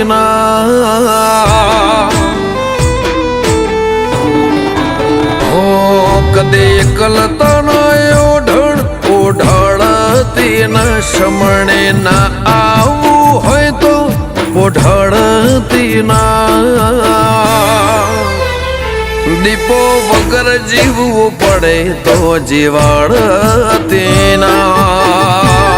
ઓઢણતી ના હો કદે એકલતન ઓઢણ, ઓઢળતી ન શમણે ના આવું હોય તો ઓઢળતી ના। દીપો વગર જીવવું પડે તો જીવાળ ના।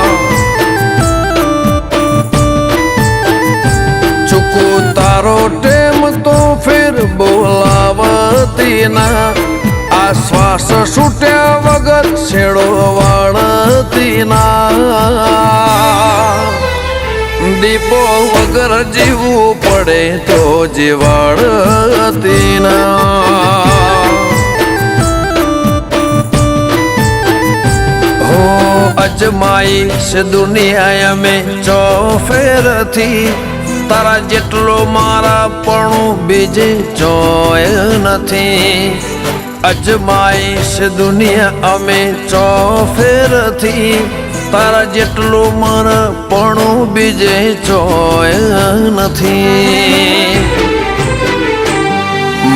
બોલાવતી ના આ શ્વાસ છૂટ્યા વગર છેડો વળતીના. દીપો વગર જીવવું પડે તો જીવાડતી ના હો અજમાઈશ દુનિયા અમે ચોફેરથી તારા જેટલો મારા પણ બીજે ચોય નથી. અજમાઈશ દુનિયા અમે ચોફેરથી. તારા જેટલું મારા પણ બીજે ચોય નથી.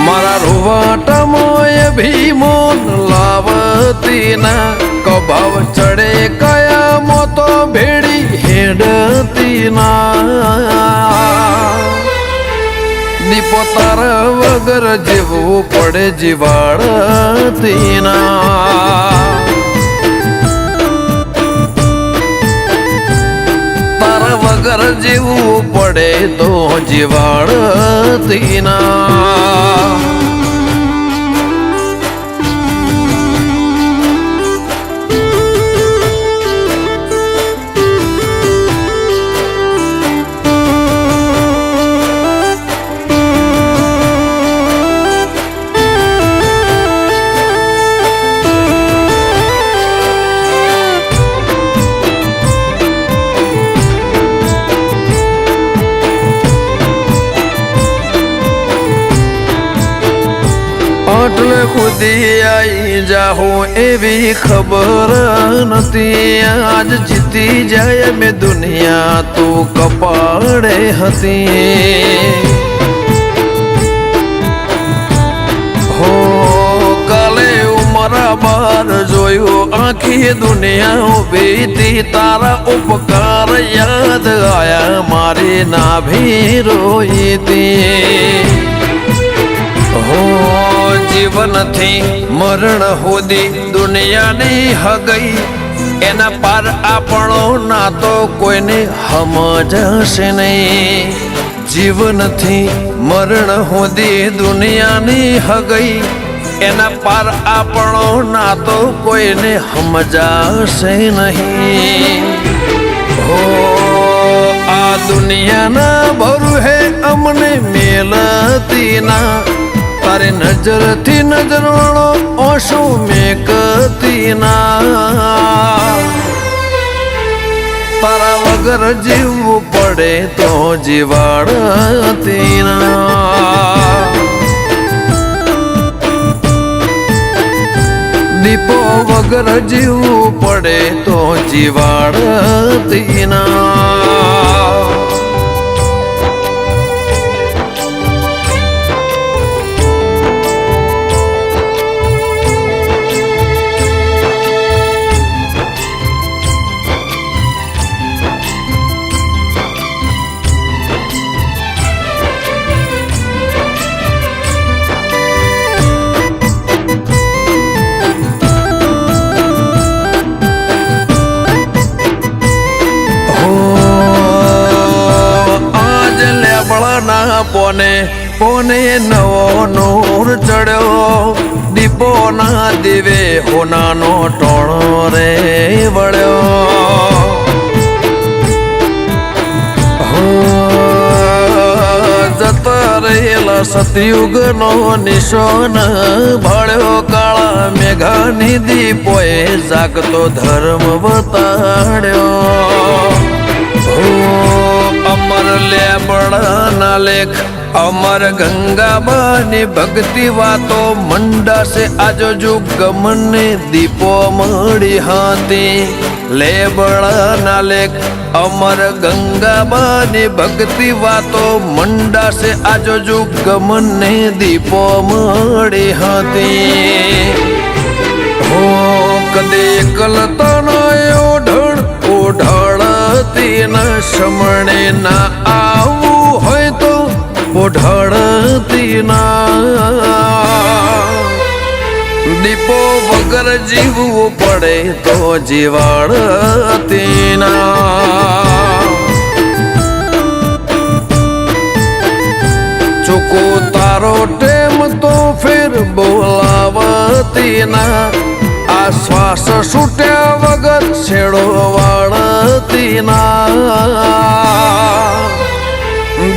મારા રૂવાટામાં ભીમો લાવતી ના કભાવ ચડે કયા મોતો ભેડી હેડતી ના દીપો તારા વગર જીવવું પડે જીવાડતી ના તારા વગર જીવવું પડે તો જીવાડતી ના ખુદી આઈ જાહો એવી ખબર નથી આજ જીતી જાય મેં દુનિયા તું કપાળે હતી હો કાલે ઉમરા બાર જોયું આખી દુનિયા ઊભી તારા ઉપકાર યાદ આયા મારી નાભી રોઈતી હો જીવનથી મરણ હોદી દુનિયાની હગઈ. એના પાર આપણો ના તો કોઈને સમજશે નહીં. જીવનથી મરણ હોદી દુનિયાની હગઈ. એના પાર આપણો ના તો કોઈને સમજાશે નહીં. હો, આ દુનિયાના ભરું હે અમને મેલતી ના તારે નજરથી નજર વાળો ઓશો મેકતી ના તારા વગર જીવવું પડે તો જીવાડતી ના દીપો વગર જીવવું પડે તો જીવાડતી ના આજ પોને પોને નવો નૂર ચડ્યો. દીપો ના દિવે હોનાનો ટોણો રે વળ્યો. રહેલા સતયુગનો નિશાન ભળ્યો. કાળા મેઘાની દીપોએ જાગતો ધર્મ બતાડ્યો અમર લેબડાના લેખ, અમર ગંગાબાની ભક્તિ વાતો મંડાશે આજો જુગ મને દીપો મળી હાથી લેબળાના લેખ, અમર ગંગાબાની ભક્તિ વાતો મંડાશે આજો જુગમને દીપો મળી હતી. હો કદે કલતનો ઓઢણ ઓઢળતી ન શમણે ના આવું હોય તો ઓઢળતી ના દીપો વગર જીવવું પડે તો જીવાડતી ના ચૂકો તારો ટેમ તો ફેર બોલાવતી ના શ્વાસ છૂટ્યા વગર છેડો વાળતી ના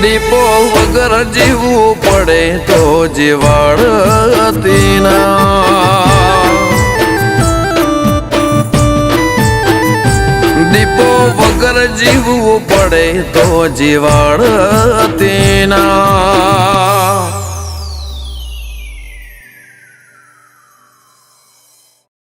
દીપો વગર જીવવું પડે તો જીવાડતી ના દીપો વગર જીવવું પડે તો જીવાડતી ના